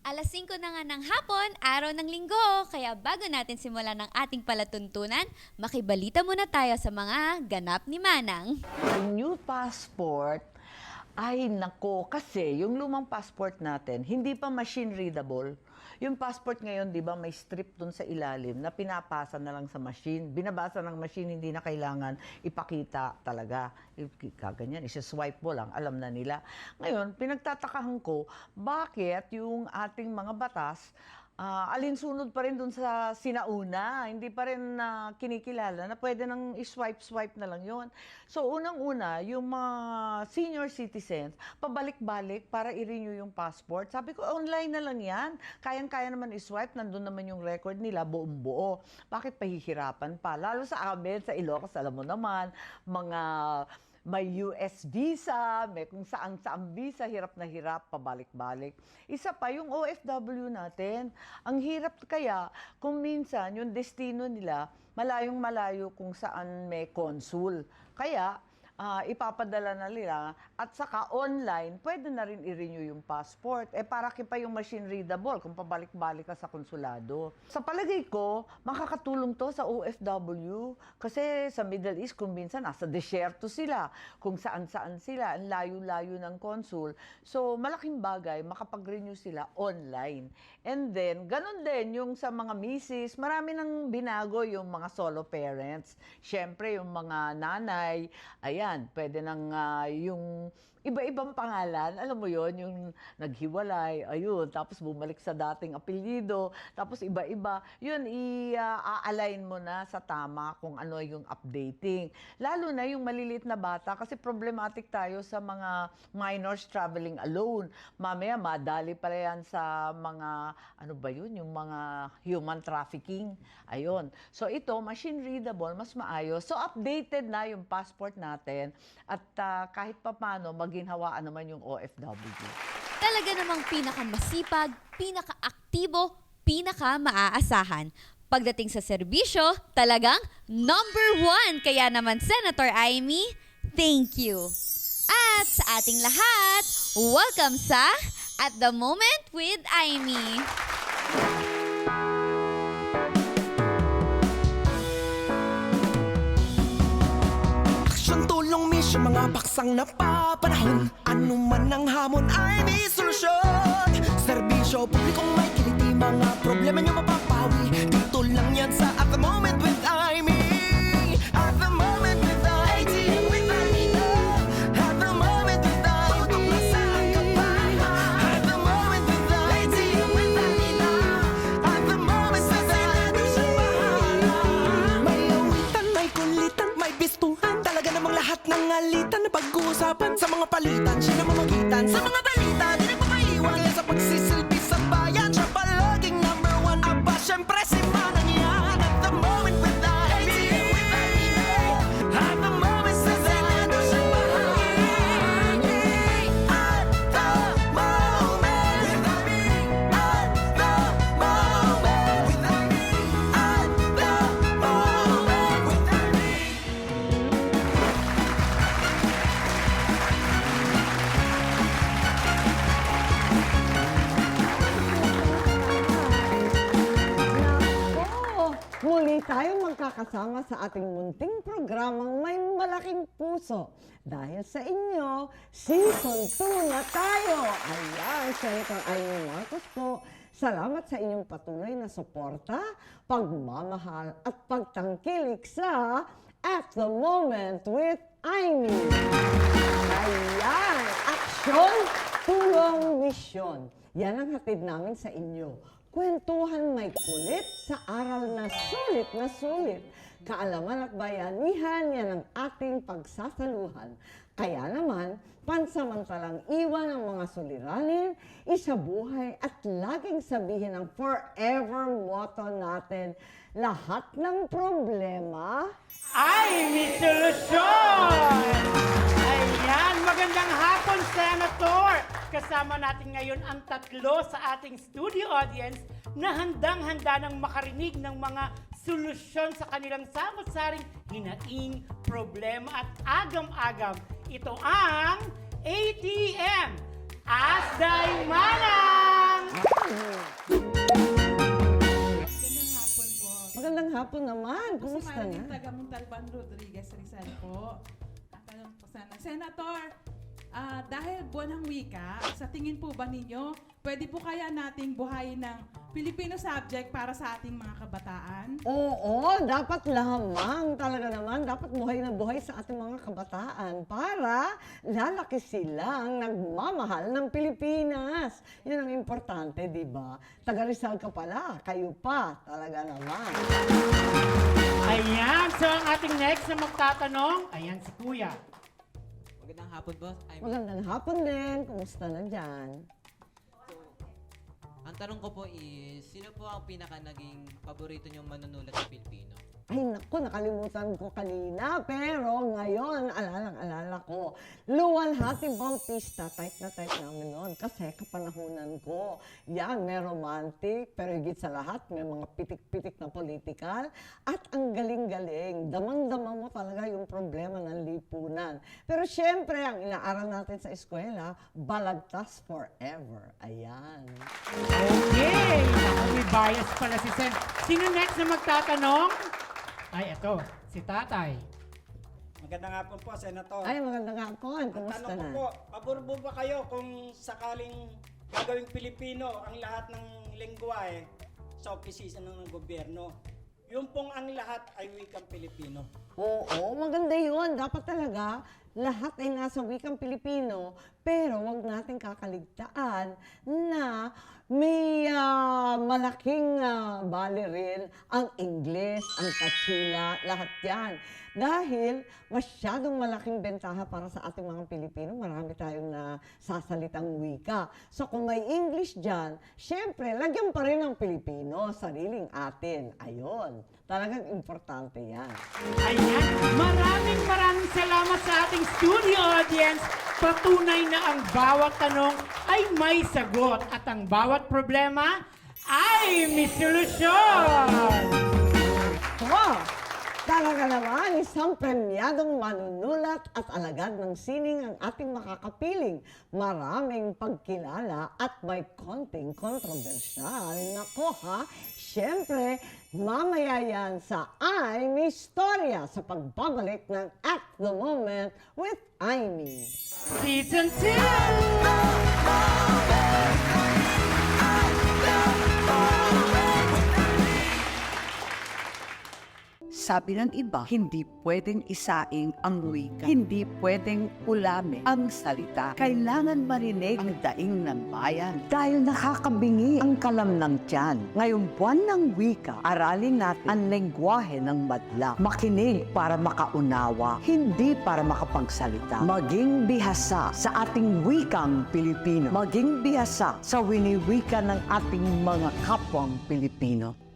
Alas 5 na nga ng hapon, araw ng linggo. Kaya bago natin simulan ng ating palatuntunan, makibalita muna tayo sa mga ganap ni Manang. Yung new passport, ay nako, kasi yung lumang passport natin, hindi pa machine readable. Yung passport ngayon, di ba, may strip dun sa ilalim na pinapasa na lang sa machine. Binabasa ng machine, hindi na kailangan ipakita talaga. Kaganyan, isa-swipe mo lang, alam na nila. Ngayon, pinagtatakahan ko, bakit yung ating mga batas, Ah, alinsunod pa rin dun sa sinauna. Hindi pa rin na kinikilala na pwede nang i-swipe-swipe na lang yon. So, unang-una, yung mga senior citizens, pabalik-balik para i-renew yung passport. Sabi ko, online na lang yan. Kayang-kaya naman i-swipe, nandun naman yung record nila, buong buo. Bakit pahihirapan pa? Lalo sa amin, sa Ilocos, alam mo naman, mga may US visa, may kung saan saan visa, hirap na hirap, pabalik-balik. Isa pa, yung OFW natin, ang hirap kaya kung minsan yung destino nila, malayong malayo kung saan may consul. Kaya, ah, ipapadala na nila at saka online, pwede na rin i-renew yung passport. Eh para pa yung machine readable kung pabalik-balik ka sa konsulado. Sa palagay ko, makakatulong to sa OFW kasi sa Middle East kung minsan nasa desyerto sila, kung saan-saan sila, ang layo-layo ng consul. So malaking bagay makapag-renew sila online. And then, ganun din yung sa mga misis, marami nang binago yung mga solo parents. Siyempre, yung mga nanay, ayan, pwede nang ah, yung iba-ibang pangalan, alam mo yon yung naghiwalay, ayun, tapos bumalik sa dating apelyido, tapos iba-iba, yun, i-align mo na sa tama kung ano yung updating. Lalo na yung maliliit na bata, kasi problematic tayo sa mga minors traveling alone. Mamaya, madali pa yan sa mga, ano ba yun, yung mga human trafficking. Ayun. So ito, machine readable, mas maayos. So updated na yung passport natin at ah, kahit papano, maginhawaan naman yung OFW. Talaga namang pinakamasipag, pinakaaktibo, pinaka-maaasahan. Pagdating sa serbisyo, talagang number one. Kaya naman, Senator Amy, thank you. At sa ating lahat, welcome sa At the Moment with Amy. Mission, mga paksang napapanahon Ano man ang hamon ay may solusyon. Serbisyo, publikong may kiliti Mga problema niyo mapapawi. Dito lang yan sa At ng alitan na pag-uusapan Sa mga palitan, siya na mamagitan Sa mga balita, di nagpapaiwan sa pagsisilbi sa bayan. Siya palaging number one. Aba, syempre si Manang tayong magkakasama sa ating munting programang may malaking puso. Dahil sa inyo, season 2 na tayo! Ayan, Senator Amy Marcos po. Salamat sa inyong patuloy na suporta, pagmamahal at pagtangkilik sa At the Moment with Amy. Ayan! Aksyon, tulong, misyon. Yan ang hatid namin sa inyo. Kwentuhan may kulit sa aral na sulit na sulit. Kaalaman at bayanihan yan ang ating pagsasaluhan. Kaya naman, pansamantalang iwan ang mga suliranin, isabuhay at laging sabihin ang forever motto natin, lahat ng problema, ay may solusyon! Ayan, magandang hapon, Senator! Kasama natin ngayon ang tatlo sa ating studio audience na handang-handa ng makarinig ng mga solusyon sa kanilang samot-saring hinaing, problema at agam-agam. Ito ang ATM Asday Manang! Magandang hapon po. Magandang hapon naman. Kumusta na? Ako si Marilyn Tagamuntalban Rodriguez Rizal po. Tatanong po sana, Senator, ah, dahil buwan ng wika, sa tingin po ba ninyo, pwede po kaya nating buhayin ng Filipino subject para sa ating mga kabataan? Oo, dapat lamang talaga naman. Dapat buhay na buhay sa ating mga kabataan para lalaki silang nagmamahal ng Pilipinas. Yan ang importante, di ba? Taga Rizal ka pala, kayo pa, talaga naman. Ayan, so ang ating next na magtatanong, ayan si Kuya. Magandang hapon, boss. I'm, Magandang hapon din. Kumusta na dyan? ang tanong ko po is, sino po ang pinaka naging paborito niyong manunulat sa Pilipino? Ay, naku, nakalimutan ko kanina. Pero ngayon, alalang-alala ko. Luwan Hati Bautista, type na type namin noon. Kasi kapanahunan ko. Yan, may romantic. Pero higit sa lahat, may mga pitik-pitik na political. At ang galing-galing. Damang-dama mo talaga yung problema ng lipunan. Pero syempre, ang inaaral natin sa eskwela, balagtas forever. Ayan. Okay, naku, may bias pala si Sen. Sino next na magtatanong? Ay, eto, si Tatay. Magandang hapon po, Senator. Ay, magandang hapon. Ang Kumusta tanong ko na? po, pabor po ba kayo kung sakaling gagawing Pilipino ang lahat ng lengguwahe sa opisina ng gobyerno? Yung pong ang lahat ay wikang Pilipino. Oo, maganda yun. Dapat talaga lahat ay nasa wikang Pilipino, pero wag natin kakaligtaan na may ah, malaking uh, bali rin ang English, ang Kachila, lahat yan. Dahil masyadong malaking bentaha para sa ating mga Pilipino, marami tayong na sasalitang wika. So kung may English dyan, syempre, lagyan pa rin ng Pilipino, sariling atin. Ayun, talagang importante yan. Ayan, maraming maraming salamat sa ating studio audience. Patunay na ang bawat tanong ay may sagot at ang bawat problema ay may solusyon. Wow! Talaga naman, isang premyadong manunulat at alagad ng sining ang ating makakapiling. Maraming pagkilala at may konting kontrobersyal. Nako ha, syempre, mamaya yan sa I'm Istorya sa pagbabalik ng At The Moment with Amy. Season 2! Sabi ng iba, hindi pwedeng isaing ang wika. Hindi pwedeng ulami ang salita. Kailangan marinig ang daing ng bayan. Dahil nakakabingi ang kalam ng tiyan. Ngayong buwan ng wika, aralin natin ang lengguwahe ng madla. Makinig para makaunawa, hindi para makapagsalita. Maging bihasa sa ating wikang Pilipino. Maging bihasa sa winiwika ng ating mga kapwang Pilipino.